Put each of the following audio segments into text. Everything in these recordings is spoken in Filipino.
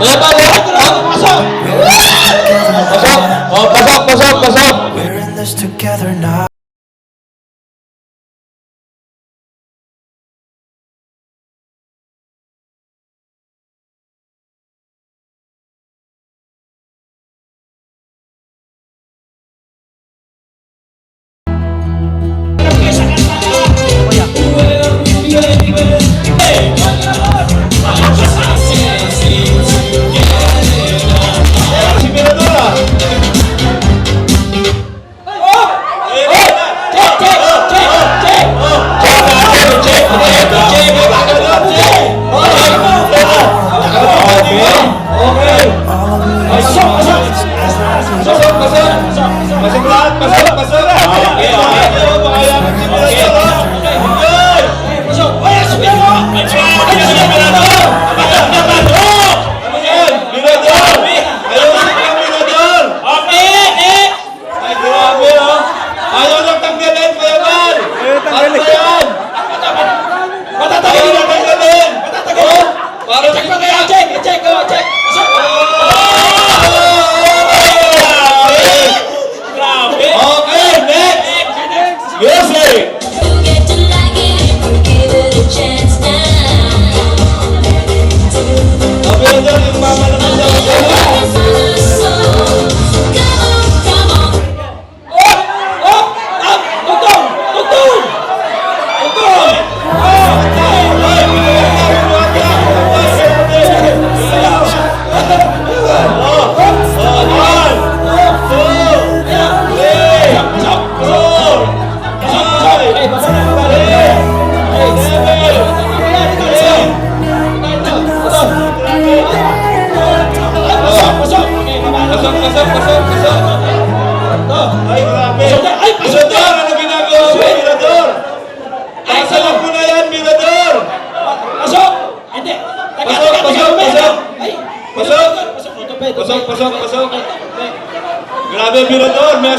Wala pa, wala pa, pasok! Pasok, pasok, pasok, pasok! We're in this together now.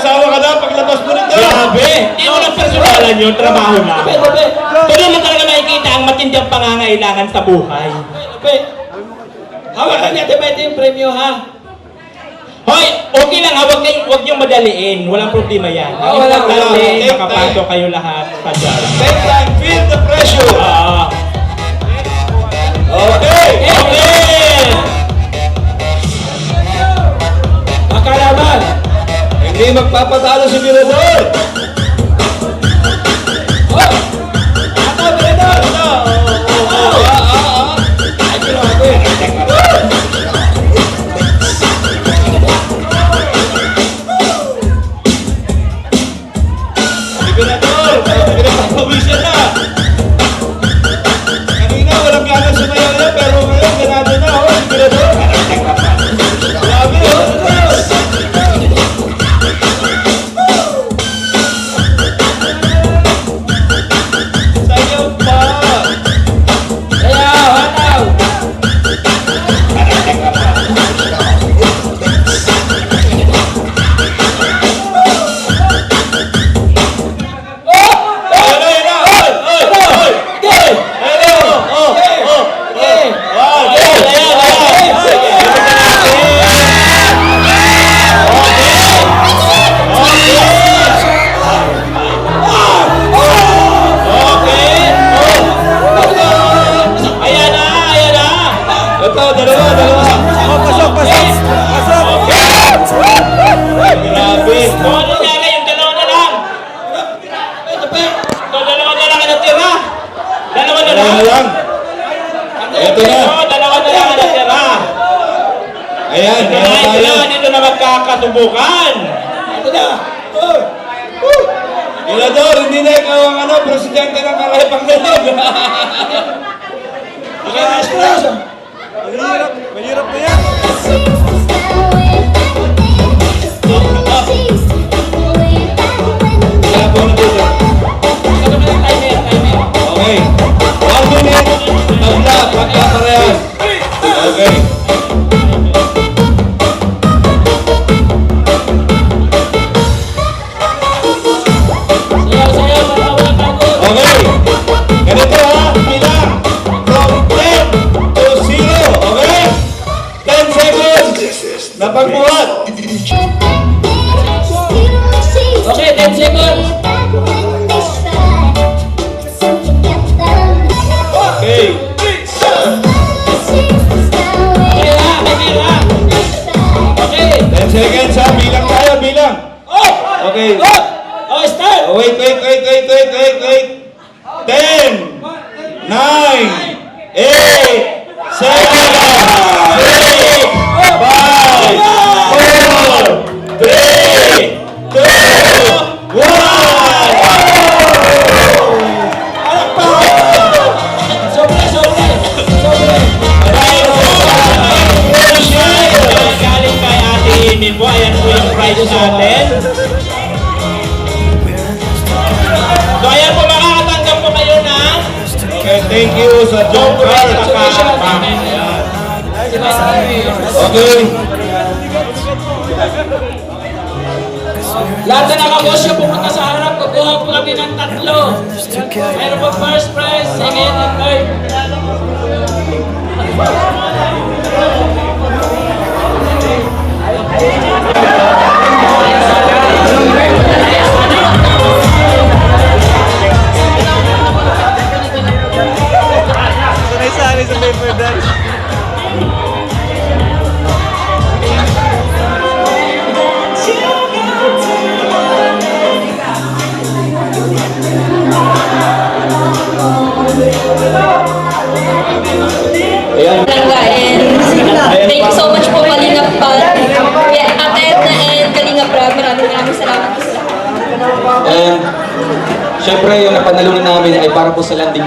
asawa ka na, paglabas mo nito. Grabe! Hindi mo lang personalan trabaho na. Abe, abe. Doon mo talaga nakikita ang matindang pangangailangan sa buhay. Abe, hawakan niya, Tibete, yung premyo, ha? Hoy, okay lang ha, huwag kayong, huwag niyong madaliin. Walang problema yan. Ang oh, wala, wala. Take kayo lahat sa job. Take time, feel the pressure. Ah. Okay, okay. okay. Makalaban. Hindi magpapatalo si Mirador! pagkakatubukan. Ano na? Oh. Oh. Ilador, hindi na ikaw ang ano, presidente ng Karaypang Dalog. Nakakastras. Mahirap, mahirap na yan. Okay. One minute. Tabla, pagkaparehas. Okay. Seconds ha. Bilang tayo, bilang. Oh! Okay. Oh! Oh, start! Oh, wait, wait, wait, wait, wait, wait, thank you sa job card. Okay. Lahat na nakabosyo pumunta sa harap, kukuha po kami ng tatlo. Meron po first prize, second and third.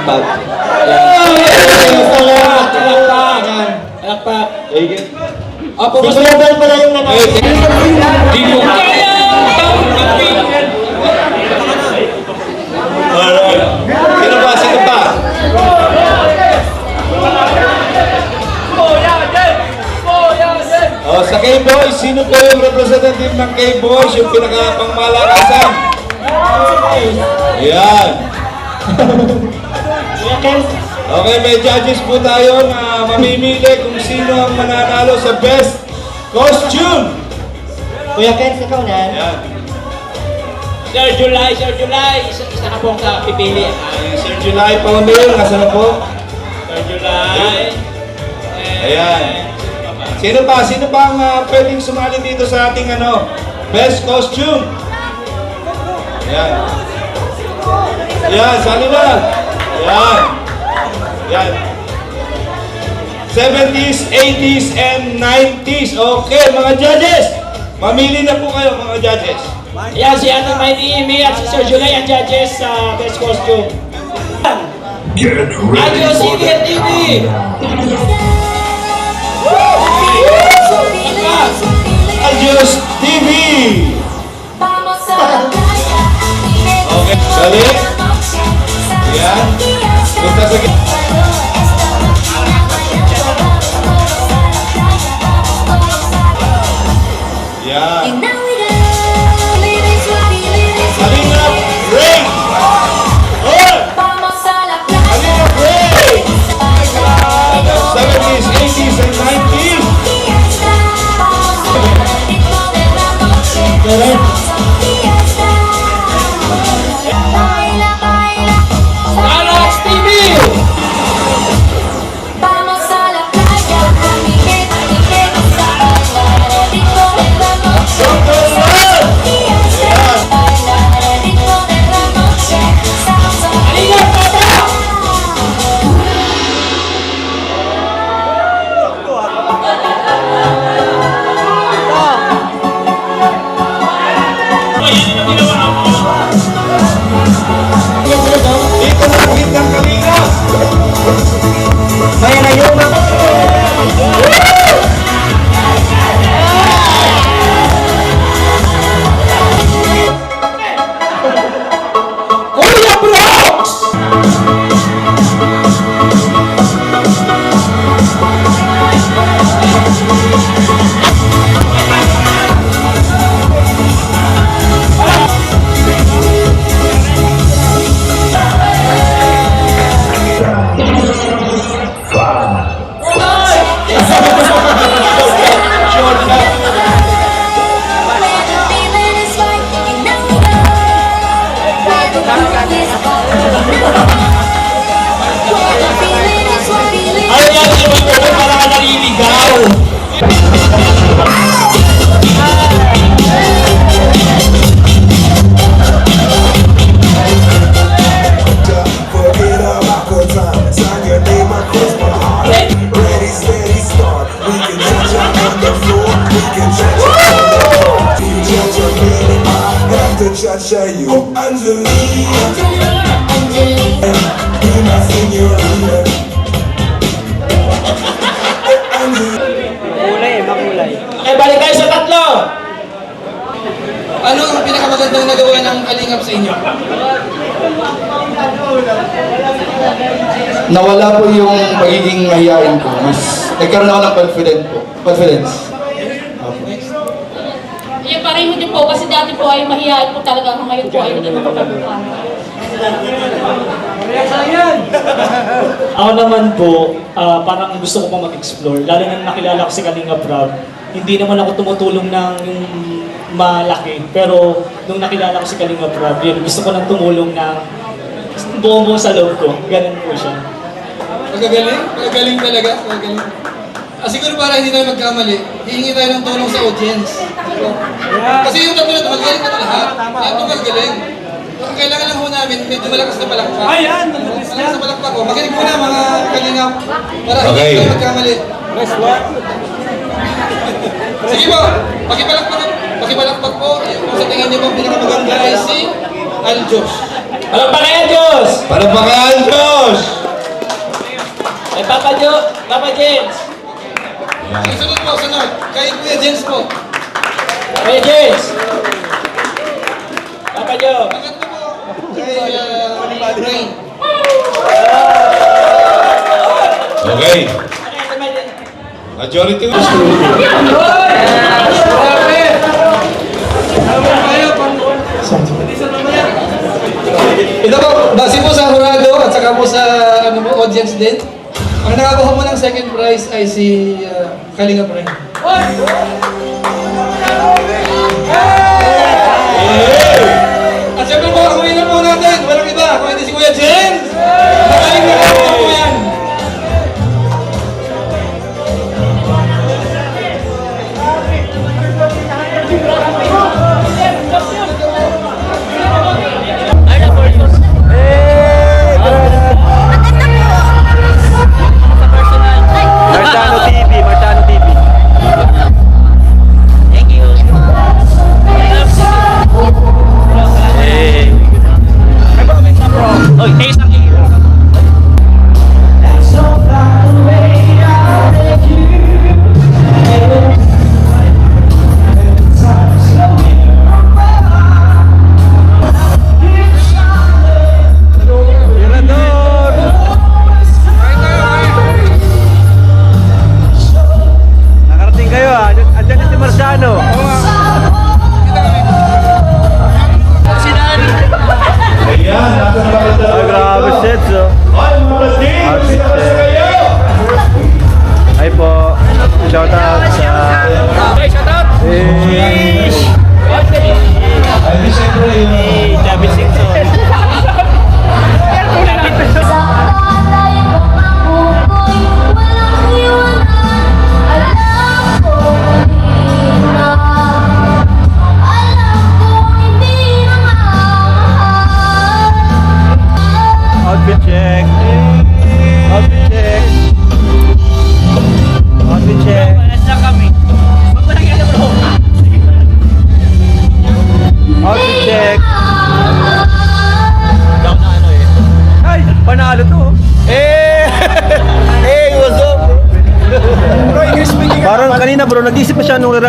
Po sa landing pad. Palakpak! Palakpak! Opo, mas Global pala yung nanalo. Di mo kaya! Alright. Sino ba? Sino ba? Oh, sa K-Boys, sino po yung representative ng K-Boys, yung pinaka-pangmalakasan? Yan. Okay, may judges po tayo na mamimili kung sino ang mananalo sa best costume. Kuya Ken, ikaw na. Yan. Sir July, Sir July, isa, isa ka pong kapipili. Ay, Sir July Paunil, nasa na po? Sir July. Ayan. Sino ba? Sino ba ang ah, pwedeng sumali dito sa ating ano, best costume? Ayan. Ayan, sali na. Ayan. Ayan. 70s, 80s, and 90s. Okay, mga judges. Mamili na po kayo, mga judges. Yan si Ate Mighty Amy at si Sir July ang judges sa Best Costume. Radio City at TV! Adios TV. Okay, sali. Ayan. Punta sa Thank you. cha-cha you Oh Angelina Angelina Be my senorita Kulay, makulay Eh, balik tayo sa tatlo! Ano ang pinakamagandang nagawa ng kalingap sa inyo? Nawala po yung pagiging mahihain ko. Mas nagkaroon ako ng confident po. Confidence. Yung pareho din po, kasi dati po ay mahihain po talaga ako. Ngayon po ay hindi makapagmukha. Ako naman po, ah, parang gusto ko pa mag-explore. Lalo na nakilala ko si Kalinga Prab. Hindi naman ako tumutulong ng yung malaki. Pero nung nakilala ko si Kalinga Prab, yun, gusto ko nang tumulong ng buong buong sa loob ko. Ganun po siya. Magagaling? Magagaling talaga? Magagaling. Ah, siguro para hindi tayo magkamali, hihingi tayo ng tulong sa audience. Kasi yung tatlo na ito, magagaling na lahat. Lahat ito magagaling. Ang kailangan lang ho namin, medyo malakas na palakpak. Ayan! Malakas na palakpak ko. Makinig muna mga kalingap para hindi Okay. tayo magkamali. Sige po, pakipalakpak, pakipalakpak po. Kung sa tingin niyo po, pinakamaganda ay si Aljos. Alam pa kaya Diyos. Palakpakan, Diyos! Ay, Papa Jo, Papa James. Ang sunod po, sunod. Kay Kuya Jens po. Kuya James. Papa Jo. Pangatlo po, kay uh, Rain. Okay. Majority was Ito po, base po sa Jurado at saka po sa ano po, audience din. Ang nakakuha mo ng second prize ay si uh, Kalinga Pre. At syempre po, ang winner po natin, walang iba, kung hindi si Kuya James!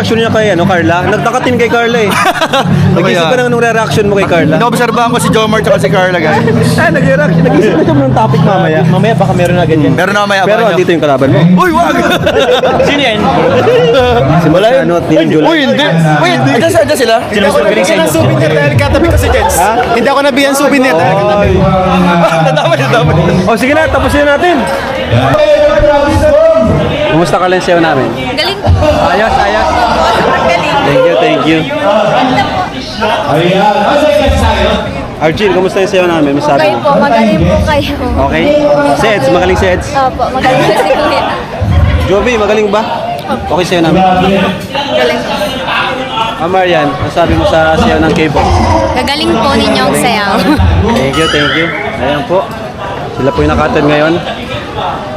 Reaction niya kay ano, Carla. Nagtakatin kay Carla eh. nag-isip ka na nung reaction mo kay Carla. Naobserbahan ko si Jomar tsaka si Carla, guys. Ah, nag-reaction. Nag-isip na siya ng topic mamaya. Mamaya baka meron na ganyan. Meron na mamaya, Pero abangan nyo. andito yung kalaban mo. Uy, wag! Sino yan? Si Marciano at Ninong. Uy, hindi! Wait, andyan, sila- andyan sila? Sino mas magaling sa inyo? souvenir dahil katabi ko si Jens. Hindi ako nabigyan souvenir dahil katabi ko. Nadamay, nadamay. Oh, sige na, tapusin na natin. Kumusta ka lang sayo namin? Galing po. Ayos, ayos. Thank you, thank you. Ayan. Ano sa ikas sa'yo? Arjun, kumusta yung sayo namin? Masabi Kayo po, magaling po kayo. Okay? Sets, magaling sets. Opo, magaling po si Kuya. Joby, magaling ba? Okay sayo namin. Galing. Ah, Marian, masabi mo sa sayo ng K-pop? Gagaling po ninyong sayaw. Thank you, thank you. Ayan po. Sila po yung nakatan ngayon.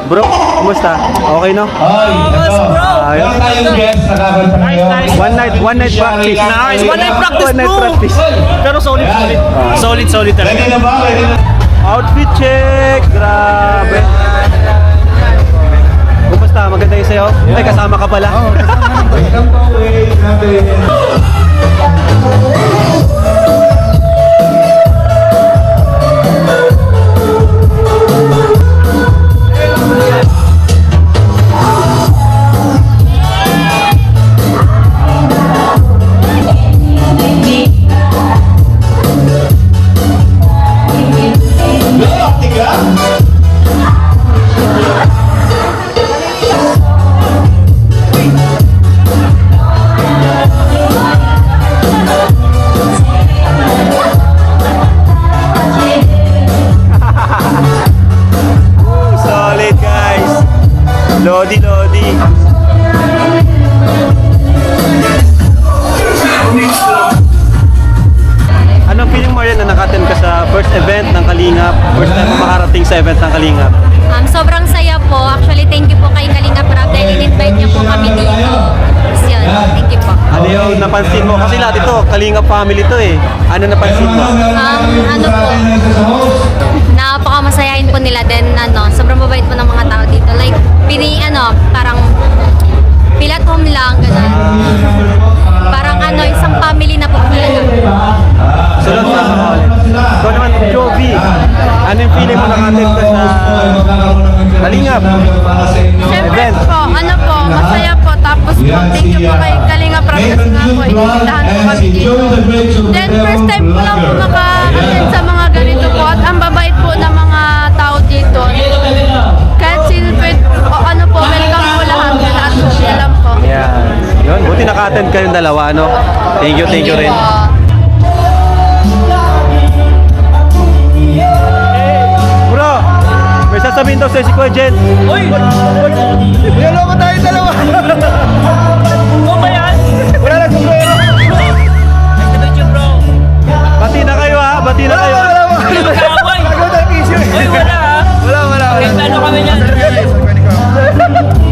Bro, kumusta? Okay no? Hoy, ito. Ayos. Meron tayong guest na kakanta ngayon. One night, one night practice. Nice, one night practice, One night bro. practice. Pero solid, solid. Solid, solid talaga. Ready na ba? Ready na? Outfit check! Grabe! Kumusta? Maganda yung sayo? Ay, kasama ka pala. Parang ano, isang family na po talaga. Sunod na ako. Ikaw naman, Jovi. Ano yung feeling mo nakaten ka sa Kalingap? Siyempre Event. po, ano po, masaya po. Tapos po, thank you po kay Kalinga Prab kasi nga po, ininitahan po kami dito. Then, first time po lang po maka-attend sa mga ganito po. At ang babait po ng mga buti naka-attend kayong dalawa, no? Thank you, thank you rin. Bro, may sasabihin daw sa si Kuya Jen. Uy! Naloko tayo dalawa! Oo ba yan? Wala na sumbrero! Nice to meet you, bro. Bati na kayo ha, bati na kayo. Wala, wala, wala. Uy, wala ha. Wala, wala. Kahit ano kami niyan.